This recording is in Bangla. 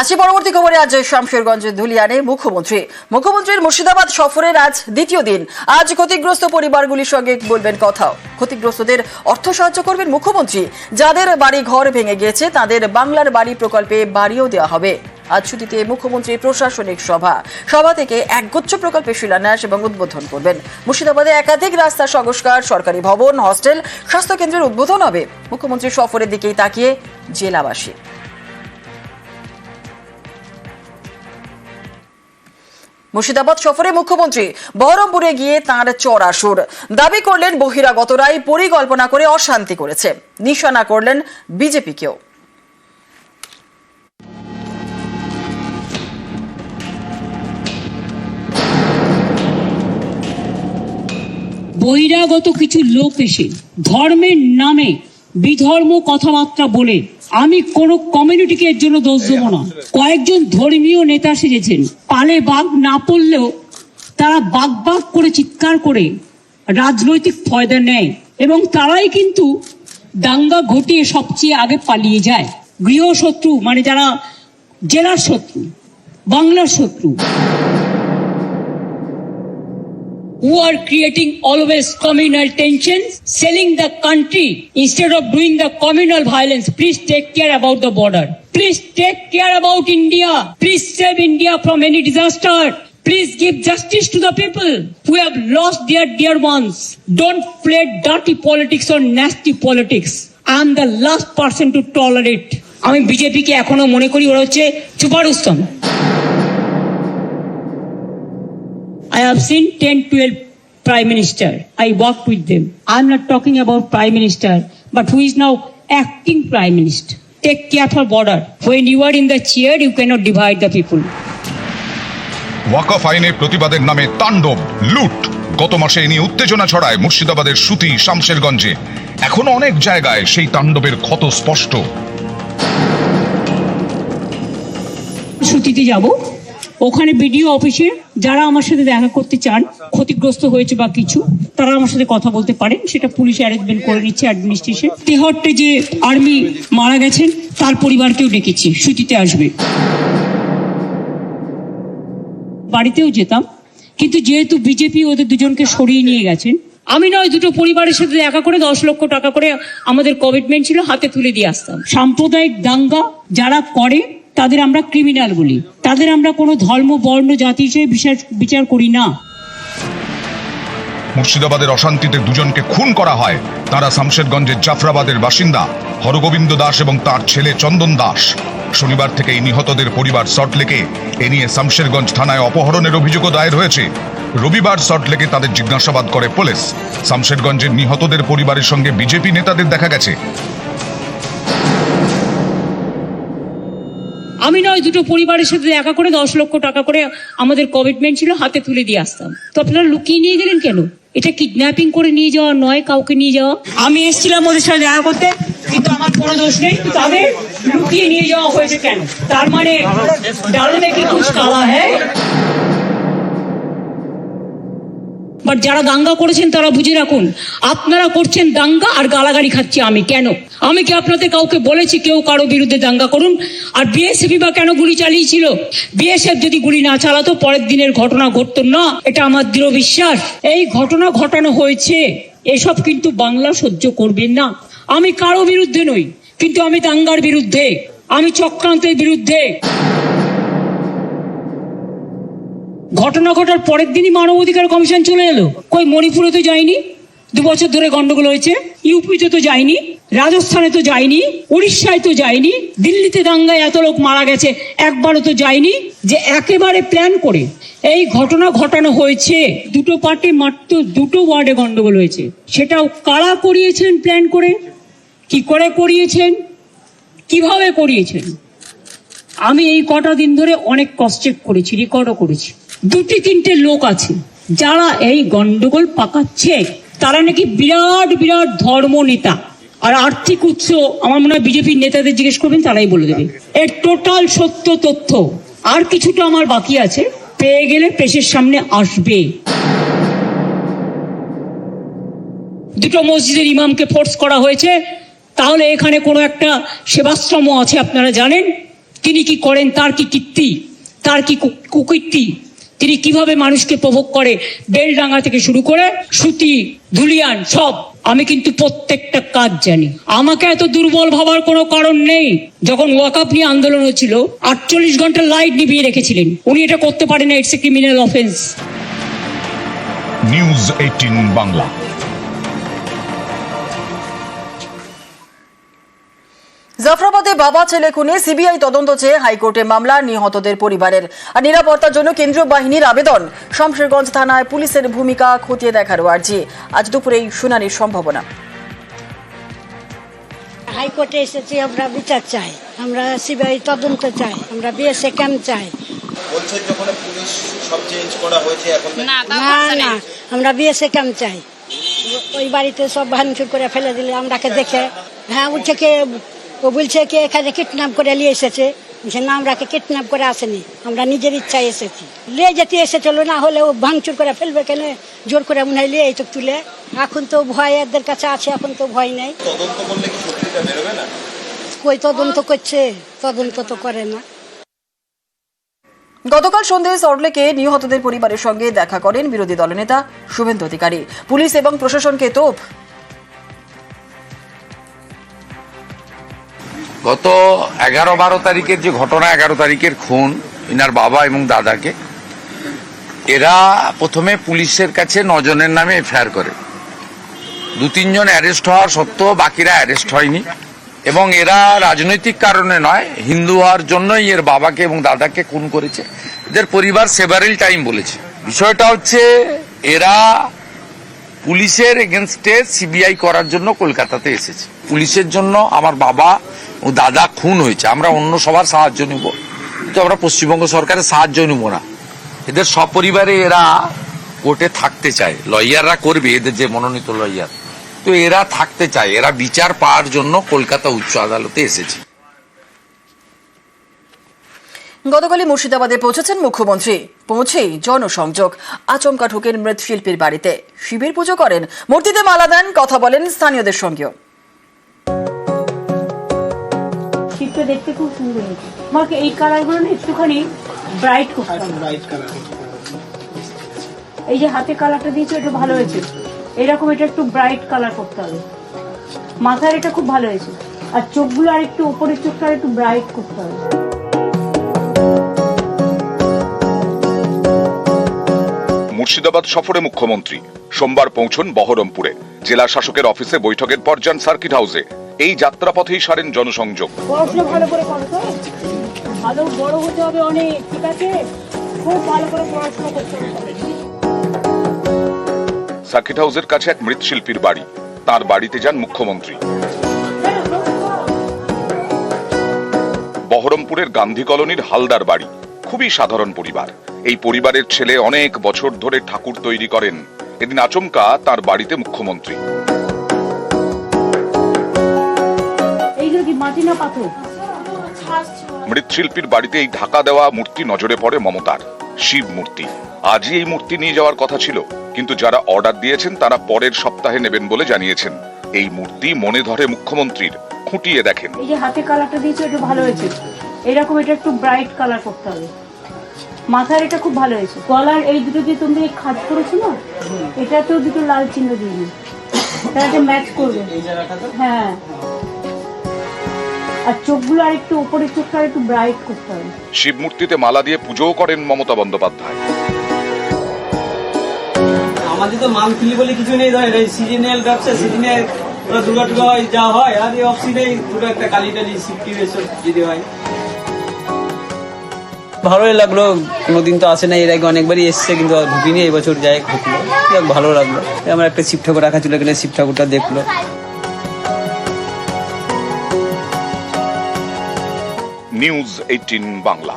আসছি পরবর্তী খবরে, আজ শামশেরগঞ্জের ধুলিয়ানে মুখ্যমন্ত্রী। মুখ্যমন্ত্রীর মুর্শিদাবাদ সফরের আজ দ্বিতীয় দিন। আজ ক্ষতিগ্রস্ত পরিবারগুলির সঙ্গে বলবেন কথাও। ক্ষতিগ্রস্তদের অর্থ সাহায্য করবেন মুখ্যমন্ত্রী। যাদের বাড়ি ঘর ভেঙে গিয়েছে, তাদের বাংলার বাড়ি প্রকল্পে বাড়িও দেওয়া হবে। আজ ছুটিতে মুখ্যমন্ত্রী প্রশাসনিক সভা। সভা থেকে একগুচ্ছ প্রকল্পের শিলান্যাস এবং উদ্বোধন করবেন। মুর্শিদাবাদে একাধিক রাস্তা সংস্কার, সরকারি ভবন, হস্টেল, স্বাস্থ্যকেন্দ্রের উদ্বোধন হবে। মুখ্যমন্ত্রী সফরের দিকেই তাকিয়ে জেলাবাসী। মুর্শিদাবাদ সফরে মুখ্যমন্ত্রী বহরমপুরে গিয়ে তাঁর চড়া সুর দাবি করলেন বহিরাগতরাই পরিকল্পনা করে অশান্তি করেছে। নিশানা করলেন বিজেপিকেও। বহিরাগত কিছু লোক এসে ধর্মের নামে বিধর্ম কথাবার্তা বলে আমি কোন কমিউনিটিকে এর জন্য দোষ দেবো না। কয়েকজন ধর্মীয় নেতা সেজেছেন। পালে বাঘ না পড়লেও তারা বাঘ বাঘ করে চিৎকার করে রাজনৈতিক ফয়দা নেয় এবং তারাই কিন্তু দাঙ্গা ঘটিয়ে সবচেয়ে আগে পালিয়ে যায়। গৃহশত্রু মানে যারা জেলার শত্রু, বাংলার শত্রু। Who are creating always communal tensions, selling the country instead of doing the communal violence. Please take care about the border. Please take care about India. Please save India from any disaster. Please give justice to the people who have lost their dear ones. Don't play dirty politics or nasty politics. I am the last person to tolerate. আমি বিজেপিকে এখনও মনে করি ওরা হচ্ছে চুপারুস্তম I have seen 10, 12 prime minister. I worked with them. I'm not talking about prime minister, but who is now acting prime minister. Take care for border. When you are in the chair, you cannot divide the people. ওয়াকফ আইনে প্রতিবাদের নামে তাণ্ডব লুট গত মাসে এ নিয়ে উত্তেজনা ছড়ায় মুর্শিদাবাদের সুতি শামশেরগঞ্জে এখনও অনেক জায়গায় সেই তাণ্ডবের ক্ষত স্পষ্ট সুতিতে যাব ওখানে বিডিও অফিসে যারা আমার সাথে দেখা করতে চান, ক্ষতিগ্রস্ত হয়েছে বা কিছু, তারা আমার সাথে কথা বলতে পারেন। সেটা পুলিশ অ্যারেঞ্জমেন্ট করে নিচ্ছে অ্যাডমিনিস্ট্রেশন তেহট্টে যে আর্মি মারা গেছেন, তার পরিবারকেও ডেকেছি। সুতিতে আসবে। বাড়িতেও যেতাম, কিন্তু যেহেতু বিজেপি ওদের দুজনকে সরিয়ে নিয়ে গেছেন, আমি নয়, দুটো পরিবারের সাথে দেখা করে দশ লক্ষ টাকা করে আমাদের কমিটমেন্ট ছিল, হাতে তুলে দিয়ে আসতাম। সাম্প্রদায়িক দাঙ্গা যারা করে তাদের আমরা ক্রিমিনাল বলি। তাদের আমরা কোনো ধর্ম, বর্ণ, জাতি হিসেবে বিচার করি না। মুর্শিদাবাদের অশান্তিতে দুজনকে খুন করা হয়। তারা শামশেরগঞ্জের জাফরাবাদের বাসিন্দা, হরগোবিন্দ দাস এবং তার ছেলে চন্দন দাস। শনিবার থেকে এই নিহতদের পরিবার সল্টলেকে এ নিয়ে শামশেরগঞ্জ থানায় অপহরণের অভিযোগও দায়ের হয়েছে। রবিবার সল্টলেকে তাদের জিজ্ঞাসাবাদ করে পুলিশ। শামশেরগঞ্জের নিহতদের পরিবারের সঙ্গে বিজেপি নেতাদের দেখা গেছে। আমি নয় দুটো পরিবারের সাথে দেখা করে দশ লক্ষ টাকা করে আমাদের কমিটমেন্ট ছিল হাতে তুলে দিয়ে আসতাম। তো আপনারা লুকিয়ে নিয়ে গেলেন কেন? এটা কিডন্যাপিং করে নিয়ে যাওয়া নয় কাউকে নিয়ে যাওয়া? আমি এসেছিলাম ওদের সাথে দেখা করতে কিন্তু আমার কোনো দোষ নেই। তবে লুকিয়ে নিয়ে যাওয়া হয়েছে কেন? তার মানে ডালমে কি কুছ কালা হ্যাঁ? বাট যারা দাঙ্গা করেছেন তারা বুঝে রাখুন, আপনারা করছেন দাঙ্গা আর গালাগালি খাচ্ছি আমি। কেন? আমি কি আপনাদের কাউকে বলেছি কেউ কারও বিরুদ্ধে দাঙ্গা করুন? আর বিএসএফ বা কেন গুলি চালিয়েছিল? বিএসএফ যদি গুলি না চালাতো, পরের দিনের ঘটনা ঘটতো না। এটা আমার দৃঢ় বিশ্বাস। এই ঘটনা ঘটানো হয়েছে। এসব কিন্তু বাংলা সহ্য করবেন না। আমি কারও বিরুদ্ধে নই, কিন্তু আমি দাঙ্গার বিরুদ্ধে। আমি চক্রান্তের বিরুদ্ধে। ঘটনা ঘটার পরের দিনই মানবাধিকার কমিশন চলে এলো। কই, মণিপুরে তো যায়নি? দু বছর ধরে গন্ডগোল হয়েছে। ইউপিতে তো যায়নি, রাজস্থানে তো যায়নি, উড়িষ্যায় তো যায়নি, দিল্লিতে দাঙ্গায় এত লোক মারা গেছে, একবারও তো যায়নি। যে একেবারে প্ল্যান করে এই ঘটনা ঘটানো হয়েছে, দুটো পার্টি মাত্র দুটো ওয়ার্ডে গন্ডগোল হয়েছে। সেটাও কারা করিয়েছেন প্ল্যান করে? কি করে করিয়েছেন? কীভাবে করিয়েছেন? আমি এই কটা দিন ধরে অনেক ক্রস চেক করেছি রেকর্ডও করেছি। দুটি তিনটে লোক আছে। যারা এই গন্ডগোল পাকাচ্ছে, তারা নাকি বিরাট বিরাট ধর্ম নেতা আর আর্থিক উৎস, আমার মনে হয় বিজেপির নেতাদের জিজ্ঞেস করবেন, তারাই বলে দেবে। এর টোটাল সত্য তথ্য আর কিছুটা আমার বাকি আছে। পেয়ে গেলে প্রেসের সামনে আসবে। দুটো মসজিদের ইমামকে ফোর্স করা হয়েছে। তাহলে এখানে কোনো একটা সেবাশ্রম আছে, আপনারা জানেন। তিনি কি করেন, তার কি কীর্তি, তার কি কুকীর্তি? তিনি কীভাবে মানুষকে প্রভোগ করে? বেলডাঙ্গা থেকে শুরু করে সুতি, ধুলিয়ান, সব। আমি কিন্তু প্রত্যেকটা কাজ জানি। আমাকে এত দুর্বল ভাবার কোনো কারণ নেই। যখন ওয়াকাপ নিয়ে আন্দোলন হচ্ছিল আটচল্লিশ ঘণ্টা লাইট নিভিয়ে রেখেছিলেন। উনি এটা করতে পারেন না, it's a criminal offence news eighteen Bangla. জাফরাবাদে বাবা ছেলে খুনে সিবিআই তদন্ত চেয়ে হাইকোর্টে মামলা নিহতদের পরিবারের। আর নিরাপত্তার জন্য কেন্দ্রীয় বাহিনীর আবেদন। শমশেরগঞ্জ থানায় পুলিশের ভূমিকা খতিয়ে দেখার আর্জি আজ দুপুরেই শুনানির সম্ভাবনা। হাইকোর্টে এসেছি আমরা বিচার চাই। আমরা সিবিআই তদন্ত চাই আমরা বিএসএ ক্যাম্প চাই। বলছে যখন পুলিশ সব চেঞ্জ করা হয়েছে এখন না না আমরা বিএসএ ক্যাম্প চাই। ওই বাড়িতে সব ভাঙচুর করে ফেলে দিলে আমরাকে দেখে হ্যাঁ কে ও বলছে কি এখানে কিডন্যাপ করে নিয়ে এসেছে। বলছে না আমরাকে কিডন্যাপ করে আসেনি আমরা নিজের ইচ্ছায় এসেছি। লিয়ে যেতে এসেছিল না হলে ও ভাঙচুর করে ফেলবে কেন? জোর করে মনে হয় লিয়ে তো তুলে। এখন তো ভয় এদের কাছে আছে এখন তো ভয় নেই। তদন্ত করলে কি সত্যিটা বেরোবে না? কই তদন্ত করছে? তদন্ত তো করে না। গতকাল সন্ধ্যায় সল্টলেকে নিহতদের পরিবারের সঙ্গে দেখা করেন বিরোধী দলনেতা শুভেন্দু অধিকারী। পুলিশ এবং প্রশাসনকে তোপ। গত এগারো বারো তারিখের যে ঘটনা, এগারো তারিখের খুন ইনার বাবা এবং দাদাকে, এরা প্রথমে পুলিশের কাছে নজনের নামে এফআইআর করে। দু তিনজন অ্যারেস্ট হওয়ার সত্ত্বেও বাকিরা অ্যারেস্ট হয়নি এবং এরা রাজনৈতিক কারণে নয়, হিন্দু হওয়ার জন্যই এর বাবাকে এবং দাদাকে খুন করেছে। এদের পরিবার সেভারেল টাইম বলেছে। বিষয়টা হচ্ছে, এরা পুলিশের এগেনস্টে সিবিআই করার জন্য কলকাতাতে এসেছে। পুলিশের জন্য আমার বাবা ও দাদা খুন হয়েছে। আমরা অন্য সবার সাহায্য নিব। কিন্তু আমরা পশ্চিমবঙ্গ সরকারের সাহায্য নিব না। এদের সপরিবারে এরা কোর্টে থাকতে চায়। লয়াররা করবে, এদের যে মনোনীত লয়ার। তো এরা থাকতে চায়। এরা বিচার পাওয়ার জন্য কলকাতা উচ্চ আদালতে এসেছে। গতকালই মুর্শিদাবাদে পৌঁছেছেন মুখ্যমন্ত্রী। পৌঁছেই জনসংযোগ আচমকা ঢোকেন মৃৎশিল্পীর বাড়িতে। শিবের পুজো করেন মূর্তিতে মালা দেন কথা বলেন স্থানীয়দের সঙ্গেও। শীতটা দেখতে খুব সুন্দর হয়েছে। এই কালারগুলো না একটুখানি ব্রাইট করতে হবে এই যে হাতে কালারটা দিয়েছে এটা ভালো হয়েছে। এরকম এটা একটু ব্রাইট কালার করতে হবে। মাথার এটা খুব ভালো হয়েছে। আর চোখগুলো আর একটু উপরের চোখটা আর একটু ব্রাইট করতে হবে। মুর্শিদাবাদ সফরে মুখ্যমন্ত্রী। সোমবার পৌঁছন বহরমপুরে। জেলা শাসকের অফিসে বৈঠকের পর যান সার্কিট হাউসে। এই যাত্রাপথেই সারেন জনসংযোগ। সার্কিট হাউসের কাছে এক মৃৎশিল্পীর বাড়ি। তার বাড়িতে যান মুখ্যমন্ত্রী। বহরমপুরের গান্ধী কলোনির হালদার বাড়ি। খুবই সাধারণ পরিবার। এই পরিবারের ছেলে অনেক বছর ধরে ঠাকুর তৈরি করেন। এদিন আচমকা তার বাড়িতে মুখ্যমন্ত্রী। মৃৎশিল্পীর বাড়িতে এই ঢাকা দেওয়া মূর্তি নজরে পড়ে মমতার শিব মূর্তি। আজই এই মূর্তি নিয়ে যাওয়ার কথা ছিল কিন্তু যারা অর্ডার দিয়েছেন তারা পরের সপ্তাহে নেবেন বলে জানিয়েছেন। এই মূর্তি মনে ধরে মুখ্যমন্ত্রীর খুঁটিয়ে দেখেন। এই যে হাতে কালারটা দিয়েছে এটা ভালো হয়েছে। এরকম এটা একটু ব্রাইট কালার করতে হবে। মাথার এটা খুব ভালো হয়েছে। গলার এই দুটো দিয়ে তুমি খাজ করেছ না এটাতেও দুটো লাল চিহ্ন দিয়ে দিই তাহলে ম্যাচ করবে। হ্যাঁ। আর চোখগুলো আর একটু উপরের চোখটা একটু ব্রাইট করতে হবে। শিব মূর্তিতে মালা দিয়ে পুজোও করেন মমতা বন্দ্যোপাধ্যায়। আমাদের তো মান্থলি বলে কিছু নেই ধরেন এই সিজনাল ব্যবসা সিজনে ওরা দুর্গা টুর্গা হয় যা হয় আর এই অফ সিজনে দুটো একটা কালি টালি সিফটি এসব যদি হয়। ভালোই লাগল, কোনোদিন তো আসে না এর আগে অনেকবারই এসছে, কিন্তু ঢুকিনি এবছর বছর যাই ঢুকলো। যাক, ভালো লাগল। আমার একটা শিব ঠাকুর রাখা ছিল এখানে শিব ঠাকুরটা দেখল। News eighteen Bangla.